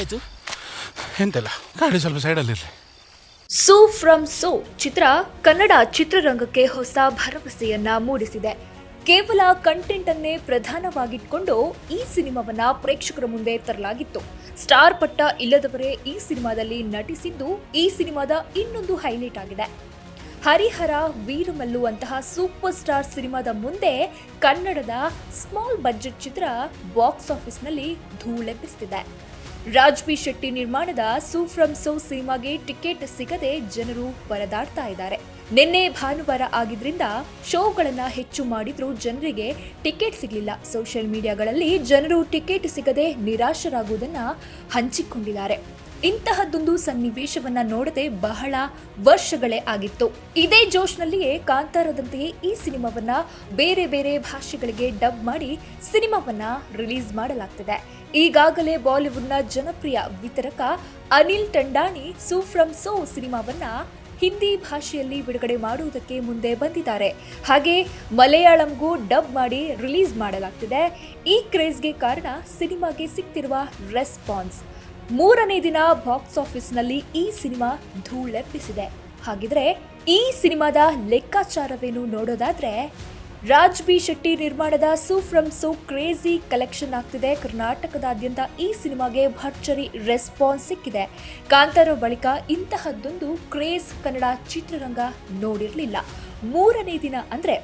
ಎಂತಾಯ್ತು ಎಂತೆಲ್ಲ? ಗಾಡಿ ಸ್ವಲ್ಪ ಸೈಡಲ್ಲಿರಲಿ ಸೋ ಫ್ರಮ್ ಸೋ ಚಿತ್ರ ಕನ್ನಡ ಚಿತ್ರರಂಗಕ್ಕೆ ಹೊಸ ಭರವಸೆಯನ್ನ ಮೂಡಿಸಿದೆ. ಕೇವಲ ಕಂಟೆಂಟ್ ಅನ್ನೇ ಪ್ರಧಾನವಾಗಿಟ್ಕೊಂಡು ಈ ಸಿನಿಮಾವನ್ನ ಪ್ರೇಕ್ಷಕರ ಮುಂದೆ ತರಲಾಗಿತ್ತು. ಸ್ಟಾರ್ ಪಟ್ಟ ಇಲ್ಲದವರೇ ಈ ಸಿನಿಮಾದಲ್ಲಿ ನಟಿಸಿದ್ದು ಈ ಸಿನಿಮಾದ ಇನ್ನೊಂದು ಹೈಲೈಟ್ ಆಗಿದೆ. ಹರಿಹರ, ವೀರಮಲ್ಲು ಅಂತಹ ಸೂಪರ್ ಸ್ಟಾರ್ ಸಿನಿಮಾದ ಮುಂದೆ ಕನ್ನಡದ ಸ್ಮಾಲ್ ಬಜೆಟ್ ಚಿತ್ರ ಬಾಕ್ಸ್ ಆಫೀಸ್ನಲ್ಲಿ ಧೂಳೆಬ್ಬಿಸುತ್ತಿದೆ ರಾಜ್ ಬಿ ಶೆಟ್ಟಿ ನಿರ್ಮಾಣದ ಸೂ ಫ್ರಮ್ ಸೋ ಸಿನಿಮಾಗೆ ಟಿಕೆಟ್ ಸಿಗದೆ ಜನರು ಪರದಾಡ್ತಾ ಇದ್ದಾರೆ. ನಿನ್ನೆ ಭಾನುವಾರ ಆಗಿದ್ರಿಂದ ಶೋಗಳನ್ನ ಹೆಚ್ಚು ಮಾಡಿದ್ರೂ ಜನರಿಗೆ ಟಿಕೆಟ್ ಸಿಗಲಿಲ್ಲ. ಸೋಷಿಯಲ್ ಮೀಡಿಯಾಗಳಲ್ಲಿ ಜನರು ಟಿಕೆಟ್ ಸಿಗದೆ ನಿರಾಶರಾಗುವುದನ್ನು ಹಂಚಿಕೊಂಡಿದ್ದಾರೆ. ಇಂತಹದ್ದೊಂದು ಸನ್ನಿವೇಶವನ್ನ ನೋಡದೆ ಬಹಳ ವರ್ಷಗಳೇ ಆಗಿತ್ತು. ಇದೇ ಜೋಶ್ನಲ್ಲಿಯೇ ಕಾಂತಾರದಂತೆಯೇ ಈ ಸಿನಿಮಾವನ್ನ ಬೇರೆ ಬೇರೆ ಭಾಷೆಗಳಿಗೆ ಡಬ್ ಮಾಡಿ ಸಿನಿಮಾವನ್ನ ರಿಲೀಸ್ ಮಾಡಲಾಗ್ತಿದೆ. ಈಗಾಗಲೇ ಬಾಲಿವುಡ್ನ ಜನಪ್ರಿಯ ವಿತರಕ ಅನಿಲ್ ಟಂಡಾಣಿ ಸೂ ಫ್ರಮ್ ಸೋ ಸಿನಿಮಾವನ್ನ ಹಿಂದಿ ಭಾಷೆಯಲ್ಲಿ ಬಿಡುಗಡೆ ಮಾಡುವುದಕ್ಕೆ ಮುಂದೆ ಬಂದಿದ್ದಾರೆ. ಹಾಗೆ ಮಲಯಾಳಂಗೂ ಡಬ್ ಮಾಡಿ ರಿಲೀಸ್ ಮಾಡಲಾಗ್ತಿದೆ. ಈ ಕ್ರೇಜ್ಗೆ ಕಾರಣ ಸಿನಿಮಾಗೆ ಸಿಕ್ತಿರುವ ರೆಸ್ಪಾನ್ಸ್. ಮೂರನೇ ದಿನ ಬಾಕ್ಸ್ ಆಫೀಸ್ನಲ್ಲಿ ಈ ಸಿನಿಮಾ ಧೂಳೆಪ್ಪಿಸಿದೆ ಹಾಗಿದ್ರೆ ಈ ಸಿನಿಮಾದ ಲೆಕ್ಕಾಚಾರವೇನು ನೋಡೋದಾದ್ರೆ ರಾಜ್ ಬಿ ಶೆಟ್ಟಿ ನಿರ್ಮಾಣದ Su from So crazy collection ಆಗ್ತಿದೆ. ಕರ್ನಾಟಕದಾದ್ಯಂತ ಈ ಸಿನಿಮಾಗೆ ಭರ್ಜರಿ ರೆಸ್ಪಾನ್ಸ್ ಸಿಕ್ಕಿದೆ. ಕಾಂತಾರ ಬಳಿಕ ಇಂತಹದ್ದೊಂದು ಕ್ರೇಜ್ ಕನ್ನಡ ಚಿತ್ರರಂಗ ನೋಡಿರಲಿಲ್ಲ. ಮೂರನೇ ದಿನ ಅಂದರೆ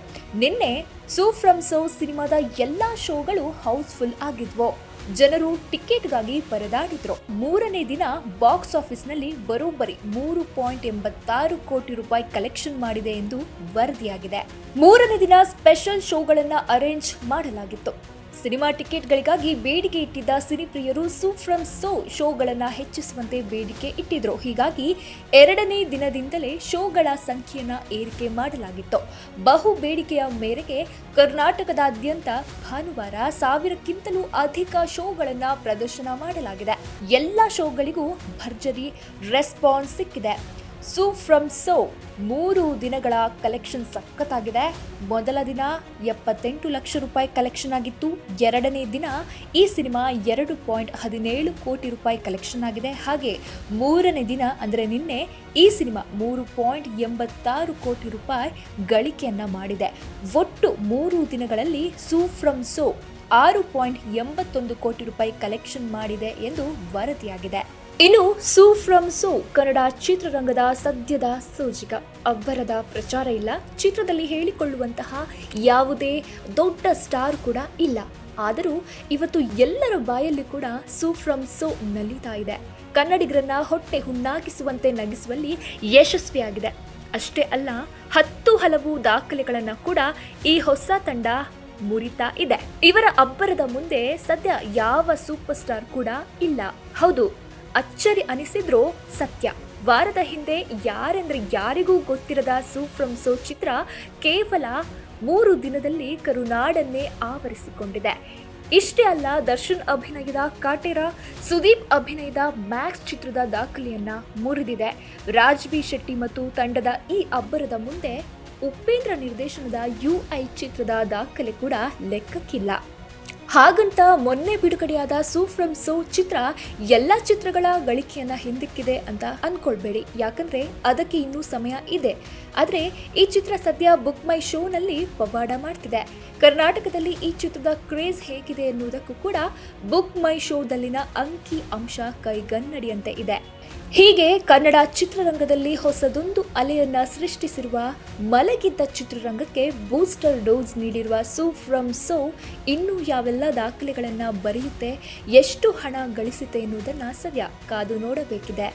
ನಿನ್ನೆ ಸೂ ಫ್ರಮ್ ಸೋ ಸಿನಿಮಾದ ಎಲ್ಲ ಶೋಗಳು ಹೌಸ್ಫುಲ್ ಆಗಿದ್ವು. ಜನರು ಟಿಕೆಟ್ಗಾಗಿ ಪರದಾಡಿದ್ರು ಮೂರನೇ ದಿನ ಬಾಕ್ಸ್ ಆಫೀಸ್ನಲ್ಲಿ ಬರೋಬ್ಬರಿ ಮೂರು ಪಾಯಿಂಟ್ ಎಂಬತ್ತಾರು ಕೋಟಿ ರೂಪಾಯಿ ಕಲೆಕ್ಷನ್ ಮಾಡಿದೆ ಎಂದು ವರದಿಯಾಗಿದೆ. ಮೂರನೇ ದಿನ ಸ್ಪೆಷಲ್ ಶೋಗಳನ್ನ ಅರೇಂಜ್ ಮಾಡಲಾಗಿತ್ತು. ಸಿನಿಮಾ ಟಿಕೆಟ್ಗಳಿಗಾಗಿ ಬೇಡಿಕೆ ಇಟ್ಟಿದ್ದ ಸಿನಿಪ್ರಿಯರು ಸೂ ಫ್ರಮ್ ಸೋ ಶೋಗಳನ್ನು ಹೆಚ್ಚಿಸುವಂತೆ ಬೇಡಿಕೆ ಇಟ್ಟಿದ್ರು. ಹೀಗಾಗಿ ಎರಡನೇ ದಿನದಿಂದಲೇ ಶೋಗಳ ಸಂಖ್ಯೆಯನ್ನು ಏರಿಕೆ ಮಾಡಲಾಗಿತ್ತು. ಬಹು ಬೇಡಿಕೆಯ ಮೇರೆಗೆ ಕರ್ನಾಟಕದಾದ್ಯಂತ ಭಾನುವಾರ ಸಾವಿರಕ್ಕಿಂತಲೂ ಅಧಿಕ ಶೋಗಳನ್ನು ಪ್ರದರ್ಶನ ಮಾಡಲಾಗಿದೆ. ಎಲ್ಲ ಶೋಗಳಿಗೂ ಭರ್ಜರಿ ರೆಸ್ಪಾನ್ಸ್ ಸಿಕ್ಕಿದೆ. ಸೂ ಫ್ರಮ್ ಸೋ ಮೂರು ದಿನಗಳ ಕಲೆಕ್ಷನ್ ಸಖತ್ತಾಗಿದೆ. ಮೊದಲ ದಿನ ಎಪ್ಪತ್ತೆಂಟು ಲಕ್ಷ ರೂಪಾಯಿ ಕಲೆಕ್ಷನ್ ಆಗಿತ್ತು. ಎರಡನೇ ದಿನ ಈ ಸಿನಿಮಾ ಎರಡು ಪಾಯಿಂಟ್ ಹದಿನೇಳು ಕೋಟಿ ರೂಪಾಯಿ ಕಲೆಕ್ಷನ್ ಆಗಿದೆ. ಹಾಗೆ ಮೂರನೇ ದಿನ ಅಂದರೆ ನಿನ್ನೆ ಈ ಸಿನಿಮಾ ಮೂರು ಪಾಯಿಂಟ್ ಎಂಬತ್ತಾರು ಕೋಟಿ ರೂಪಾಯಿ ಗಳಿಕೆಯನ್ನು ಮಾಡಿದೆ. ಒಟ್ಟು ಮೂರು ದಿನಗಳಲ್ಲಿ ಸೂ ಫ್ರಮ್ ಸೋ ಆರು ಪಾಯಿಂಟ್ ಎಂಬತ್ತೊಂದು ಕೋಟಿ ರೂಪಾಯಿ ಕಲೆಕ್ಷನ್ ಮಾಡಿದೆ ಎಂದು ವರದಿಯಾಗಿದೆ. ಇನ್ನು ಸೂ ಫ್ರಮ್ ಸೂ, ಕನ್ನಡ ಚಿತ್ರರಂಗದ ಸದ್ಯದ ಸೂಚಿಕ. ಅಬ್ಬರದ ಪ್ರಚಾರ ಇಲ್ಲ. ಚಿತ್ರದಲ್ಲಿ ಹೇಳಿಕೊಳ್ಳುವಂತಹ ಯಾವುದೇ ದೊಡ್ಡ ಸ್ಟಾರ್ ಕೂಡ ಇಲ್ಲ. ಆದರೂ ಇವತ್ತು ಎಲ್ಲರ ಬಾಯಲ್ಲಿ ಕೂಡ ಸೂ ಫ್ರಮ್ ಸೋ ನಲಿತಾ ಇದೆ. ಕನ್ನಡಿಗರನ್ನ ಹೊಟ್ಟೆ ಹುಣ್ಣಾಗಿಸುವಂತೆ ನಗಿಸುವಲ್ಲಿ ಯಶಸ್ವಿಯಾಗಿದೆ. ಅಷ್ಟೇ ಅಲ್ಲ, ಹತ್ತು ಹಲವು ದಾಖಲೆಗಳನ್ನ ಕೂಡ ಈ ಹೊಸ ತಂಡ ಮುರಿತಾ ಇದೆ. ಇವರ ಅಬ್ಬರದ ಮುಂದೆ ಸದ್ಯ ಯಾವ ಸೂಪರ್ ಸ್ಟಾರ್ ಕೂಡ ಇಲ್ಲ. ಹೌದು. ಅಚ್ಚರಿ ಅನಿಸಿದ್ರೂ ಸತ್ಯ. ವಾರದ ಹಿಂದೆ ಯಾರೆಂದ್ರೆ ಯಾರಿಗೂ ಗೊತ್ತಿರದ ಸೂ ಫ್ರಮ್ ಸೋ ಚಿತ್ರ ಕೇವಲ ಮೂರು ದಿನದಲ್ಲಿ ಕರುನಾಡನ್ನೇ ಆವರಿಸಿಕೊಂಡಿದೆ. ಇಷ್ಟೇ ಅಲ್ಲ ದರ್ಶನ್ ಅಭಿನಯದ ಕಾಟೇರ, ಸುದೀಪ್ ಅಭಿನಯದ ಮ್ಯಾಕ್ಸ್ ಚಿತ್ರದ ದಾಖಲೆಯನ್ನ ಮುರಿದಿದೆ. ರಾಜ್ಬಿ ಶೆಟ್ಟಿ ಮತ್ತು ತಂಡದ ಈ ಅಬ್ಬರದ ಮುಂದೆ ಉಪೇಂದ್ರ ನಿರ್ದೇಶನದ ಯು ಐ ಚಿತ್ರದ ದಾಖಲೆ ಕೂಡ ಲೆಕ್ಕಕ್ಕಿಲ್ಲ. ಹಾಗಂತ ಮೊನ್ನೆ ಬಿಡುಗಡೆಯಾದ ಸೂ ಫ್ರಮ್ ಸೋ ಚಿತ್ರ ಎಲ್ಲ ಚಿತ್ರಗಳ ಗಳಿಕೆಯನ್ನ ಹಿಂದಿಕ್ಕಿದೆ ಅಂತ ಅನ್ಕೊಳ್ಬೇಡಿ. ಯಾಕಂದ್ರೆ ಅದಕ್ಕೆ ಇನ್ನೂ ಸಮಯ ಇದೆ. ಆದರೆ ಈ ಚಿತ್ರ ಸದ್ಯ ಬುಕ್ ಮೈ ಶೋನಲ್ಲಿ ಪವಾಡ ಮಾಡ್ತಿದೆ. ಕರ್ನಾಟಕದಲ್ಲಿ ಈ ಚಿತ್ರದ ಕ್ರೇಜ್ ಹೇಗಿದೆ ಎನ್ನುವುದಕ್ಕೂ ಕೂಡ ಬುಕ್ ಮೈ ಶೋದಲ್ಲಿನ ಅಂಕಿ ಅಂಶ ಕೈಗನ್ನಡಿಯಂತೆ ಇದೆ. ಹೀಗೆ ಕನ್ನಡ ಚಿತ್ರರಂಗದಲ್ಲಿ ಹೊಸದೊಂದು ಅಲೆಯನ್ನ ಸೃಷ್ಟಿಸಿರುವ ಮಲಗಿದ್ದ ಚಿತ್ರರಂಗಕ್ಕೆ ಬೂಸ್ಟರ್ ಡೋಸ್ ನೀಡಿರುವ ಸೂ ಫ್ರಮ್ ಸೋ ಇನ್ನೂ ಯಾವೆಲ್ಲ ದಾಖಲೆಗಳನ್ನ ಬರೆಯುತ್ತೆ ಎಷ್ಟು ಹಣ ಗಳಿಸುತ್ತೆ ಎನ್ನುವುದನ್ನು ಸದ್ಯ ಕಾದು ನೋಡಬೇಕಿದೆ.